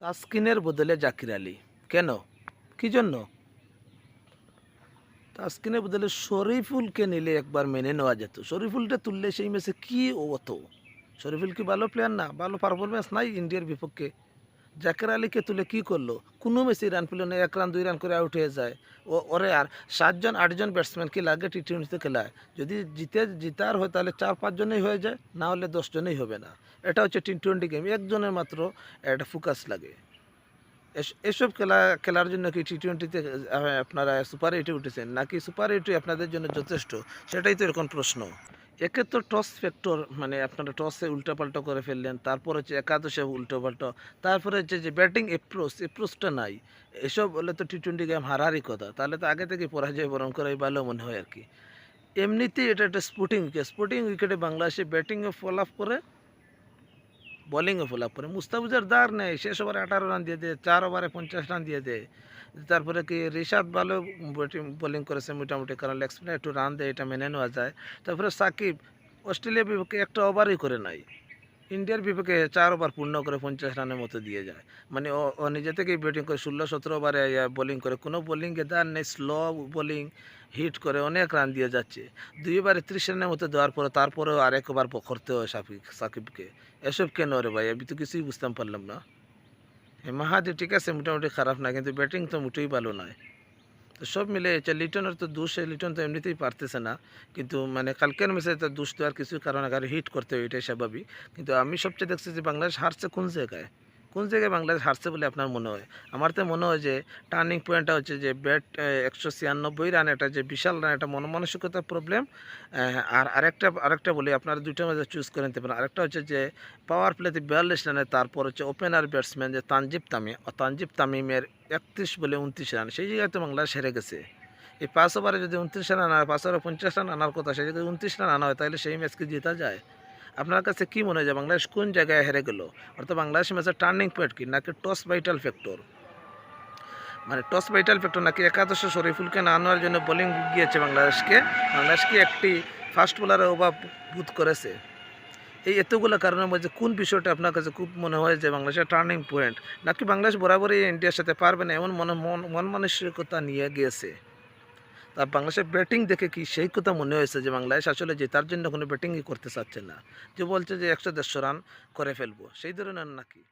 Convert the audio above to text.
তাসকিনের বদলে জাকির আলী। কেন? কি জন্য? তাস্কিনের বদলে শরীফুলকে নিলে একবার মেনে নেওয়া যেত। শরীফুলটা তুললে সেই ম্যাচে কি হতো? শরীফুল কি ভালো প্লেয়ার না? ভালো পারফরমেন্স নাই ইন্ডিয়ার বিপক্ষে। জাকির আলীকে তুলে কি করল? কোনো ম্যাচে রান পেল না, এক রান দুই রান করে আউট হয়ে যায়। ও, ওরে আর সাতজন আটজন ব্যাটসম্যান কি লাগে টি টোয়েন্টিতে খেলায়। যদি জিতে, জিতার হয় তাহলে চার পাঁচজনেই হয়ে যায়, না হলে দশজনেই হবে না। এটা হচ্ছে টি টোয়েন্টি গেম একজনের মাত্র একটা ফোকাস লাগে। এস- এসব খেলা, খেলার জন্য কি টি টোয়েন্টিতে আপনারা সুপার এইটে উঠেছেন? নাকি সুপার এইটে আপনাদের জন্য যথেষ্ট? সেটাই তো এরকম প্রশ্ন। একে তো টস ফ্যাক্টর মানে আপনারা টসে উল্টাপাল্টা করে ফেললেন, তারপর হচ্ছে একাদশে উল্টোপাল্টা, তারপরে হচ্ছে যে ব্যাটিং অ্যাপ্রোচ অ্যাপ্রোচটা নাই। এসব হলে তো টি টোয়েন্টি গেম হারারই কথা, তাহলে তো আগে থেকে পরাজয় বরণ করাই ভালো মনে হয় আর কি। এমনিতেই এটা একটা স্পোর্টিং উইকেট স্পোর্টিং উইকেটে বাংলাদেশে ব্যাটিংয়ে ফল আপ করে বোলিংয়ে ফল আপ করে। মুস্তাফিজের দার নেই, শেষ ওভারে আঠারো রান দিয়ে দেয় চার ওভারে পঞ্চাশ রান দিয়ে দেয় তারপরে কি রিশাদ ভালো বোলিং করেছে মোটামুটি, কারণ লেগ স্পিনার একটু রান দেয়, এটা মেনে নেওয়া যায়। তারপরে সাকিব অস্ট্রেলিয়া বিপক্ষে একটা ওভারই করে নাই। ইন্ডিয়ার বিপক্ষে চার ওভার পূর্ণ করে পঞ্চাশ রানের মতো দিয়ে যায়। মানে ও নিজে থেকেই ব্যাটিং করে, ষোলো সতেরো ওভারে বোলিং করে। কোনো বোলিংয়ে দার নেই স্লো বোলিং হিট করে অনেক রান দিয়ে যাচ্ছে। দুই ওভারে ত্রিশ রানের মতো দেওয়ার পরে তারপরেও আরেক ওভার করতে হয় সাকিব সাকিবকে। এসব কেন রে ভাই? আমি তো কিছুই বুঝতাম পারলাম না। মাহাদি ঠিক আছে, মোটামুটি খারাপ না, কিন্তু ব্যাটিং তো মোটেই ভালো নয়। তো সব মিলে হচ্ছে লিটনের তো দোষ, লিটন তো এমনিতেই পারতেছে না। কিন্তু মানে কালকের ম্যাচে তো দোষ দেওয়ার কিছু কারণ আগে হিট করতে হয়, এটাই স্বাভাবিক। কিন্তু আমি সবচেয়ে দেখছি যে বাংলাদেশ হারছে কোন জায়গায়? কোন জায়গায় বাংলাদেশ হারছে বলে আপনার মনে হয়? আমার তো মনে হয় যে টার্নিং পয়েন্টটা হচ্ছে যে ব্যাট একশো ছিয়ানব্বই রান এটা যে বিশাল রান এটা মনমানসিকতার প্রবলেম আর আরেকটা আরেকটা বলি, আপনারা দুইটা ম্যাচে চুজ করে নিতে পারেন। আরেকটা হচ্ছে যে পাওয়ার প্লেতে বিয়াল্লিশ রানে তারপর হচ্ছে ওপেনার ব্যাটসম্যান যে তানজিব তামিম ও তানজিব তামিমের একত্রিশ বলে উনত্রিশ রান সেই জায়গায় তো বাংলাদেশ হেরে গেছে। এই পাঁচ ওভারে যদি উনত্রিশ রান আনা হয় পাঁচ ওভারে পঞ্চাশ রান আনার কথা, সেই যদি উনত্রিশ রান আনা হয়, তাহলে সেই ম্যাচকে জেতা যায়? আপনার কাছে কি মনে হয় যে বাংলাদেশ কোন জায়গায় হেরে গেল? অর্থাৎ বাংলাদেশ ম্যাচের টার্নিং পয়েন্ট কি, নাকি টস ভাইটাল ফ্যাক্টর মানে টস ভাইটাল ফ্যাক্টর নাকি একাদশে শরীফুলকে না আনার জন্য বোলিং গিয়েছে বাংলাদেশকে? বাংলাদেশকে একটি ফাস্ট বোলারের অভাব বোধ করেছে? এই এতগুলো কারণের মধ্যে কোন বিষয়টা আপনার কাছে খুব মনে হয় যে বাংলাদেশের টার্নিং পয়েন্ট নাকি বাংলাদেশ বরাবরই ইন্ডিয়ার সাথে পারবে না এমন মনে মন মন মানসিকতা নিয়ে গিয়েছে? তা বাংলাদেশের ব্যাটিং দেখে কি সেই কথা মনে হয়েছে যে বাংলাদেশ আসলে জেতার জন্য কোনো ব্যাটিংই করতে চাচ্ছে না? যে বলছে যে একশো দেড়শো রান করে ফেলব, সেই ধরনের নাকি?